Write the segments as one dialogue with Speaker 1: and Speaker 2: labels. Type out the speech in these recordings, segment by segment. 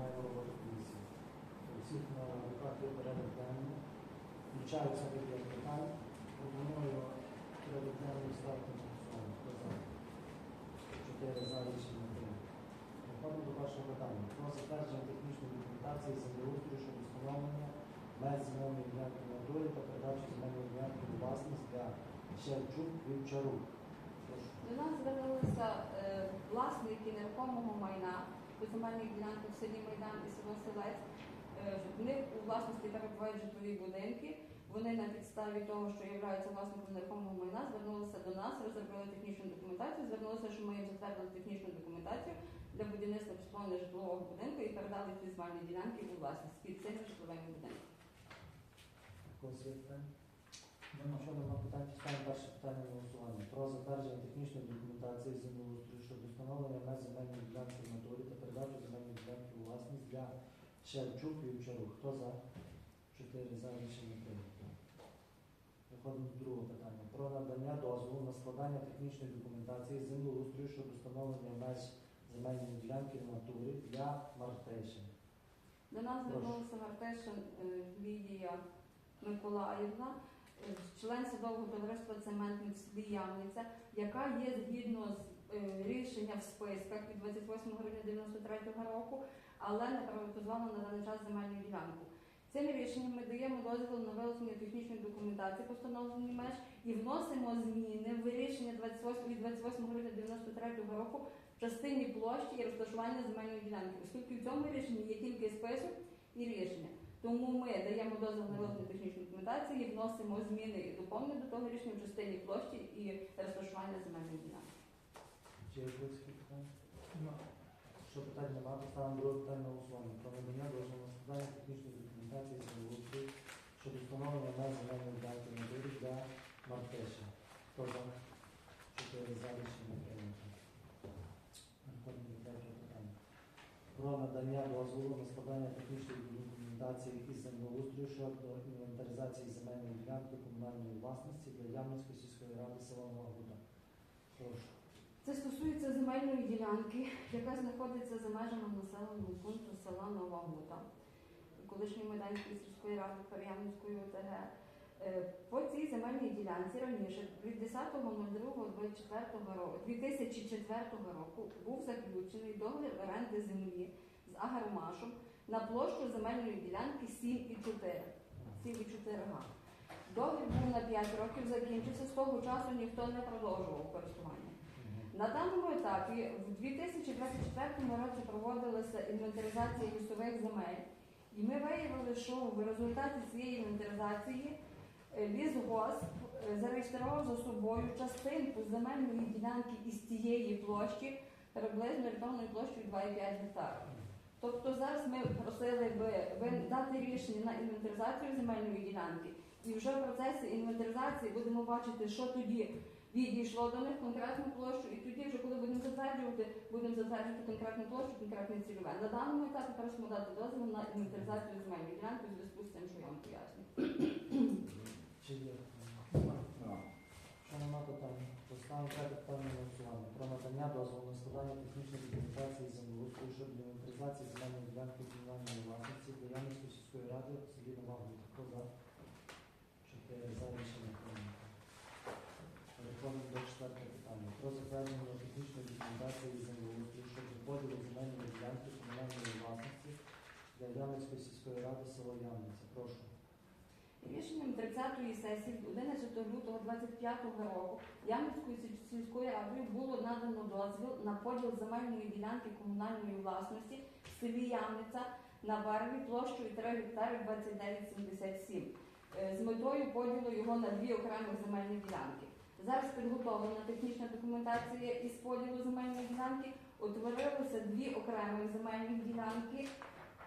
Speaker 1: починаємо роботу комісії. Всіх на руках є порядок денний. Включаються вигляд питань. Пропоную порядок денний ставити на голосування. За? Чотири за рішення прийнято. Переходимо до першого питання. Про затвердження технічної документації землеустрою щодо встановлення меж земельної ділянки в натурі та передачу земельної ділянки у власність для Шевчук Вівчарук.
Speaker 2: До нас звернулися е, власники нерухомого майна у земельних ділянках в селі Майдан і село Селець. Е, В них у власності перебувають житлові будинки. Вони на підставі того, що являються власником нерухомого майна, звернулися до нас, розробили технічну документацію, звернулися, що ми їм затвердили технічну документацію для будівництва обслуговування житлового будинку і передали ці земельні ділянки у власність під цими житловими будинками.
Speaker 1: Нема питань, ставимо перше питання голосування. Про затвердження технічної документації землеустрою щодо встановлення меж земельної ділянки в натурі та передачу земельної ділянки у власність для Шевчук Вівчарук. Хто за? Чотири за рішення прийнято. Переходимо до другого питання. Про надання дозволу на складання технічної документації землеустрою щодо встановлення меж земельної ділянки в натурі для Мартешин.
Speaker 2: До нас звернулася Мартешин е, Лідія Миколаївна, е, член садового товариства Цементник селі яка є згідно з рішення в списках від 28 грудня 93 року, але не приватизована на даний час земельну ділянку. Цим рішенням ми даємо дозвіл на вилучення технічної документації по встановленню меж і вносимо зміни в рішення 28, від 28 грудня 93 року в частині площі і розташування земельної ділянки, оскільки в цьому рішенні є тільки список і рішення. Тому ми даємо дозвіл на вилучення технічної документації і вносимо зміни і доповнення до того рішення в частині площі і розташування земельної ділянки.
Speaker 1: Чи є якісь питання? Що питань немає, то ставимо друге питання на голосування. Про надання дозволу на складання технічної документації землеустрою щодо встановлення меж земельної ділянки на доріг для Мартеша. Хто за? Чотири за рішення прийнято. Переходимо до третього питання. Про надання дозволу на складання технічної документації із землеустрою щодо інвентаризації земельної ділянки комунальної власності для Ямницької сільської ради села Нова Гуда. Прошу.
Speaker 2: Це стосується земельної ділянки, яка знаходиться за межами населеного пункту села Нова Гута, колишньої Майданської сільської ради Пер'ямницької ОТГ. Е, По цій земельній ділянці раніше, від 10.02.2004 року, 2004 року, був заключений договір оренди землі з Агармашем на площу земельної ділянки 7,4. 7,4 га. Договір був на 5 років, закінчився, з того часу ніхто не продовжував користування. На даному етапі в 2024 році проводилася інвентаризація лісових земель, і ми виявили, що в результаті цієї інвентаризації е, лісгосп е, зареєстрував за собою частинку земельної ділянки із цієї площі приблизно орієнтовною площею 2,5 гектарів. Тобто зараз ми просили би дати рішення на інвентаризацію земельної ділянки, і вже в процесі інвентаризації будемо бачити, що тоді відійшло до них конкретну площу, і тоді, вже коли будемо затверджувати, будемо затверджувати конкретну площу, конкретне цільове. На даному етапі просимо дати дозвіл на інвентаризацію земельної ділянки у зв'язку з тим, що я вам поясню.
Speaker 1: Чи є? Що нема питань, поставимо третє питання голосування. Про надання дозволу на складання технічної документації землеустрою щодо інвентаризації земельної ділянки комунальної власності Ямницької сільської ради в селі Нова Гута. Хто за? Чотири за рішення. Переходимо до четвертого питання. Про затвердження технічної документації землеустрою щодо поділу земельної ділянки комунальної власності для Ямницької сільської ради село Ямниця. Прошу.
Speaker 2: Рішенням 30-ї сесії 11 лютого 25 року Ямницькою сіль- сільською радою було надано дозвіл на поділ земельної ділянки комунальної власності в селі Ямниця на барві площею 3 гектари 2977 е, з метою поділу його на дві окремі земельні ділянки. Зараз підготовлена технічна документація із поділу земельної ділянки. Утворилося дві окремі земельні ділянки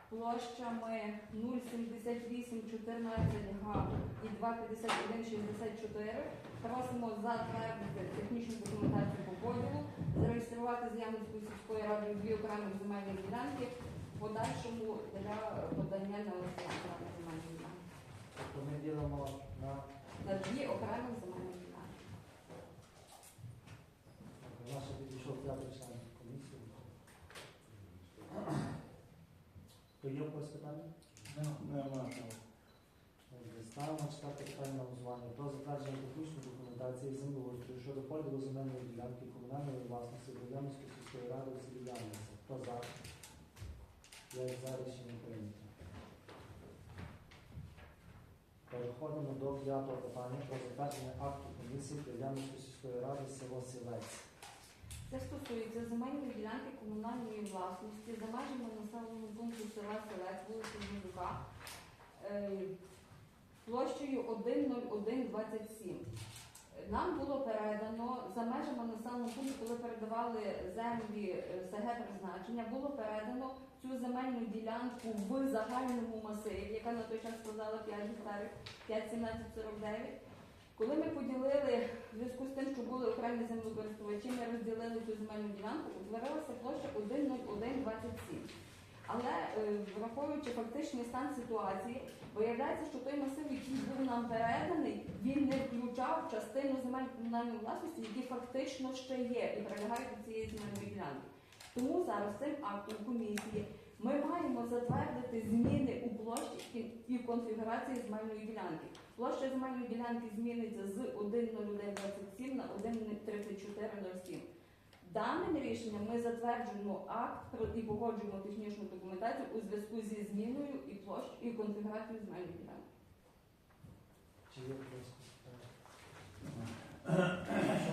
Speaker 2: площами 07814 га і 25164. Просимо затвердити технічну документацію по поділу, зареєструвати з сільською радою дві окремі земельні ділянки в подальшому для подання на електронні земельні ділянки.
Speaker 1: Тобто ми ділимо на
Speaker 2: На дві окремі земельні ділянки.
Speaker 1: Член комісії. в когось питання?
Speaker 3: Нема.
Speaker 1: Ставимо четверте питання на голосування. Про затвердження технічної документації землеустрою щодо поділу земельної ділянки комунальної власності Будянської сільської ради в селі Ямниця. Хто за? Я за рішення прийнято. Переходимо до п'ятого питання про затвердження акту комісії Ямницької сільської ради село Сілець.
Speaker 2: Це стосується земельної ділянки комунальної власності за межами населеного пункту села Селець, вулиці Гнедука, е, площею 10127. Нам було передано за межами населеного пункту, коли передавали землі е, СГ призначення, було передано цю земельну ділянку в загальному масиві, яка на той час складала 5 гектарів, 51749. Коли ми в зв'язку з тим, що були окремі землекористувачі, ми розділили цю земельну ділянку, утворилася площа 10127. Але е, враховуючи фактичний стан ситуації, виявляється, що той масив, який був нам переданий, він не включав частину земель комунальної власності, які фактично ще є і прилягають до цієї земельної ділянки. Тому зараз цим актом комісії ми маємо затвердити зміни у площі і в конфігурації земельної ділянки. Площа земельної ділянки зміниться з 1,0127 на 1,3407. Даним рішенням ми затверджуємо акт і погоджуємо технічну документацію у зв'язку зі зміною і площ і конфігурацією земельної ділянки.
Speaker 1: Чи є хтось питання?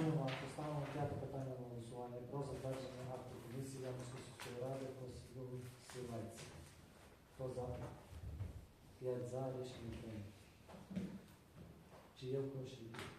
Speaker 1: Немає, п'яте питання на голосування про затвердження акту комісії Ямської сільської ради по селу Сілець. Хто за? П'ять за рішення прийнято. Чи є в когось ще якісь